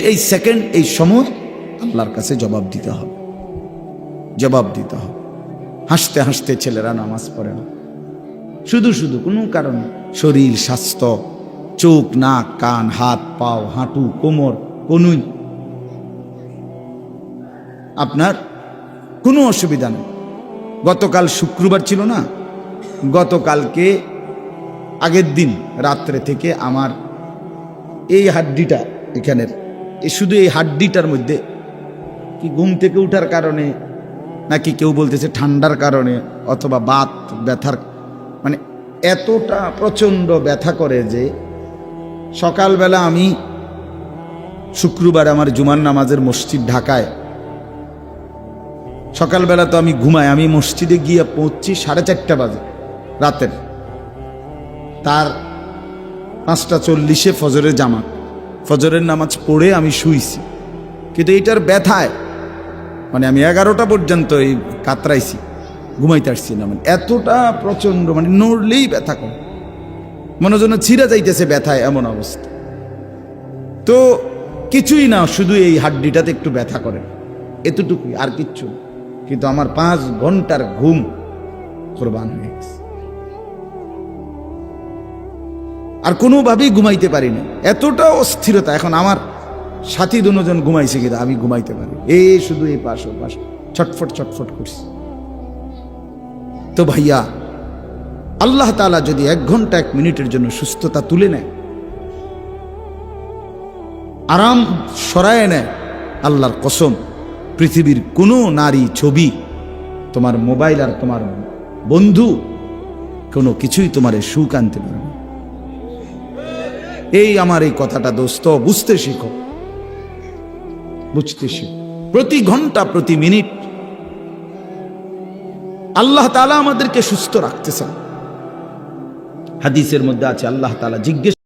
এই সেকেন্ড এই সময় আল্লাহর কাছে জবাব দিতে হবে। জবাব দিতে হবে। হাসতে হাসতে ছেলেরা নামাজ পড়ে না। শুধু শুধু কোনো কারণে। শরীর, স্বাস্থ্য, চোখ, নাক, কান, হাত, পাও, হাঁটু, কোমর, কনুই। আপনার কোনো অসুবিধা নেই। গতকাল শুক্রবার ছিল না? গতকালকে আগের দিন রাত্রে থেকে আমার এই হাড্ডিটা এখানের এই শুধু এই হাড্ডিটার মধ্যে কি ঘুম থেকে উঠার কারণে নাকি কেউ বলতেছে ঠান্ডার কারণে অথবা বাত, ব্যথার মানে এতটা প্রচণ্ড ব্যথা করে যে সকালবেলা আমি শুক্রবার আমার জুমার নামাজের মসজিদ ঢাকায়, সকালবেলা তো আমি ঘুমাই, আমি মসজিদে গিয়ে পৌঁছছি সাড়ে চারটা বাজে রাতের। তার পাঁচটা চল্লিশে ফজরের জামাত। ফজরের নামাজ পড়ে আমি শুইছি। কিন্তু এইটার ব্যথায় মানে আমি এগারোটা পর্যন্ত এই কাতরাইছি, ঘুমাইতে আসছি না মানে এতটা প্রচণ্ড মানে নড়লেই ব্যথা করে। মনে যেন ছিঁড়ে যাইতেছে ব্যথায় এমন অবস্থা। তো কিছুই না, শুধু এই হাড্ডিটাতে একটু ব্যথা করে। এতটুকুই, আর কিচ্ছু কিন্তু আমার পাঁচ ঘণ্টার ঘুম কোরবান হয়ে গেছে। আর কোনোভাবেই ঘুমাইতে পারি না এতটা অস্থিরতা, এখন আমার সাথী দুজন ঘুমাইছে কিন্তু আমি ঘুমাইতে পারি। এ শুধু এই পাশ, ও পাশ। ছটফট ছটফট করছি। তো ভাইয়া, আল্লাহ তাআলা যদি এক ঘণ্টা, এক মিনিটের জন্য সুস্থতা তুলে নেয়, আরাম সরায় নেয়, আল্লাহর কসম, পৃথিবীর কোনো নারী ছবি, তোমার মোবাইল আর তোমার বন্ধু কোনো কিছুই তোমার সুখ আনতে পারে না। এই আমার এই কথাটা দোস্ত, বুঝতে শিখো। বুঝতে শিখো। প্রতি ঘণ্টা, প্রতি মিনিট আল্লাহ তালা আমাদেরকে সুস্থ রাখতেছেন হাদিসের মধ্যে আছে, আল্লাহ তালা জিজ্ঞেস